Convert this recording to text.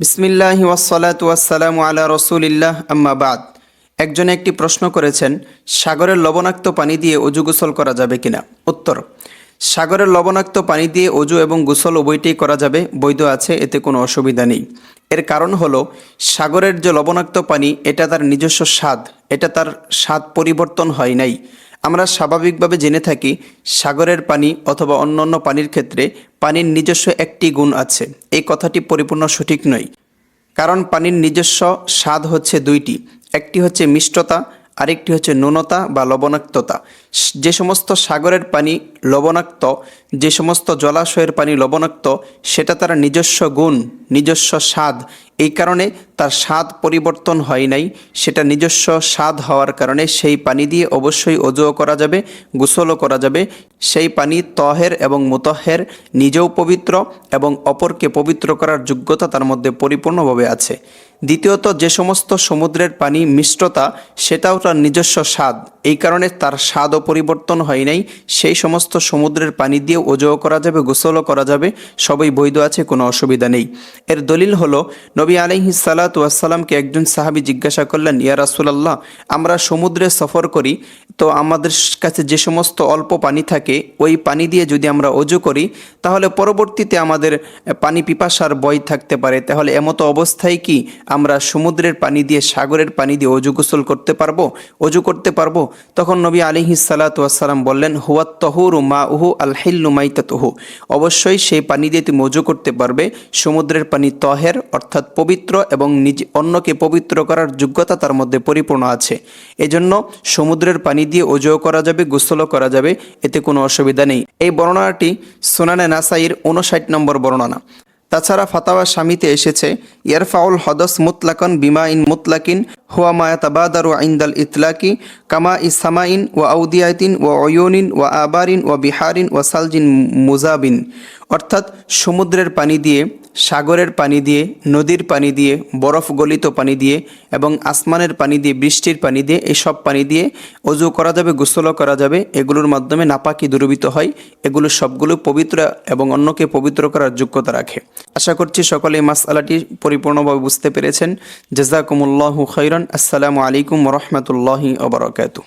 বিসমিল্লাহি ওয়াসসালাতু ওয়াসসালামু আলা রসুলিল্লাহ, আম্মা বাদ। একজনে একটি প্রশ্ন করেছেন, সাগরের লবণাক্ত পানি দিয়ে অজু গোসল করা যাবে কিনা? উত্তর, সাগরের লবণাক্ত পানি দিয়ে অজু এবং গোসল উভয়টাই করা যাবে, বৈধ আছে, এতে কোনো অসুবিধা নেই। এর কারণ হলো, সাগরের যে লবণাক্ত পানি, এটা তার নিজস্ব স্বাদ, এটা তার স্বাদ পরিবর্তন হয় নাই। আমরা স্বাভাবিকভাবে জেনে থাকি সাগরের পানি অথবা অন্যান্য পানির ক্ষেত্রে পানির নিজস্ব একটি গুণ আছে। এই কথাটি পরিপূর্ণ সঠিক নয়। কারণ পানির নিজস্ব স্বাদ হচ্ছে দুইটি। একটি হচ্ছে মিষ্টতা আরেকটি হচ্ছে নুনতা বা লবণাক্ততা। যে সমস্ত সাগরের পানি লবণাক্ত, যে সমস্ত জলাশয়ের পানি লবণাক্ত, সেটা তার নিজস্ব গুণ, নিজস্ব স্বাদ। এই কারণে তার স্বাদ পরিবর্তন হয় নাই, সেটা নিজস্ব স্বাদ হওয়ার কারণে সেই পানি দিয়ে অবশ্যই অজুও করা যাবে, গোসলও করা যাবে। সেই পানি তহের এবং মুতহের, নিজেও পবিত্র এবং অপরকে পবিত্র করার যোগ্যতা তার মধ্যে পরিপূর্ণভাবে আছে। দ্বিতীয়ত, যে সমস্ত সমুদ্রের পানি মিষ্টতা, সেটাও তার নিজস্ব স্বাদ। এই কারণে তার স্বাদও পরিবর্তন হয় নাই। সেই সমস্ত সমুদ্রের পানি দিয়ে ওজোও করা যাবে, গোসলও করা যাবে, সবই বৈধ আছে, কোনো অসুবিধা নেই। এর দলিল হলো, নবী আলাইহি সালাতু ওয়াসসালামকে একজন সাহাবী জিজ্ঞাসা করলেন, ইয়া রাসূলুল্লাহ, আমরা সমুদ্রে সফর করি, তো আমাদের কাছে যে সমস্ত অল্প পানি থাকে, ওই পানি দিয়ে যদি আমরা অজু করি, তাহলে পরবর্তীতে আমাদের পানি পিপাসার বই থাকতে পারে। তাহলে এমতো অবস্থায় কি আমরা সমুদ্রের পানি দিয়ে, সাগরের পানি দিয়ে অজু গোসল করতে পারব, অজু করতে পারব। তখন নবী আলিহি সালাতাম বললেন, হুয়াত তহুর মা উহু আল হিল্লু মাইতাতহু। অবশ্যই সেই পানি দিয়ে তুমি অজু করতে পারবে। সমুদ্রের পানি তহের, অর্থাৎ পবিত্র এবং নিজ অন্যকে পবিত্র করার যোগ্যতা তার মধ্যে পরিপূর্ণ আছে। এজন্য সমুদ্রের পানি দিয়ে অজুও করা যাবে, গোসলও করা যাবে, এতে কোনো অসুবিধা নেই। এই বর্ণনাটি সোনানে নাসাইর উনষাট নম্বর বর্ণনা। তাছাড়া ফাতাওয়া স্বামীতে এসেছে ইয়ারফাউল হদস মুতলাকন বিমা ইন মুতলাকিন হুয়া মায়াতাবাদারু আইন্দাল ইতলাকি কামা ইসামাইন ও আউদিয়াতিন ও অয়নিন ও আবারিন ও বিহারিন ও সালজিন মুজাবিন। অর্থাৎ সমুদ্রের পানি দিয়ে, সাগরের পানি দিয়ে, নদীর পানি দিয়ে, বরফ গলিত পানি দিয়ে এবং আসমানের পানি দিয়ে, বৃষ্টির পানি দিয়ে এসব পানি দিয়ে অজু করা যাবে, গোসলও করা যাবে। এগুলোর মাধ্যমে নাপাকি দূরীভূত হয়। এগুলো সবগুলো পবিত্র এবং অন্যকে পবিত্র করার যোগ্যতা রাখে। আশা করছি সকলে মাস মাসআলাটি পরিপূর্ণভাবে বুঝতে পেরেছেন। জেজাকুমুল্লাহু খৈরন আসসালামু আলাইকুম রহমতুল্লাহি ওবরাকাতু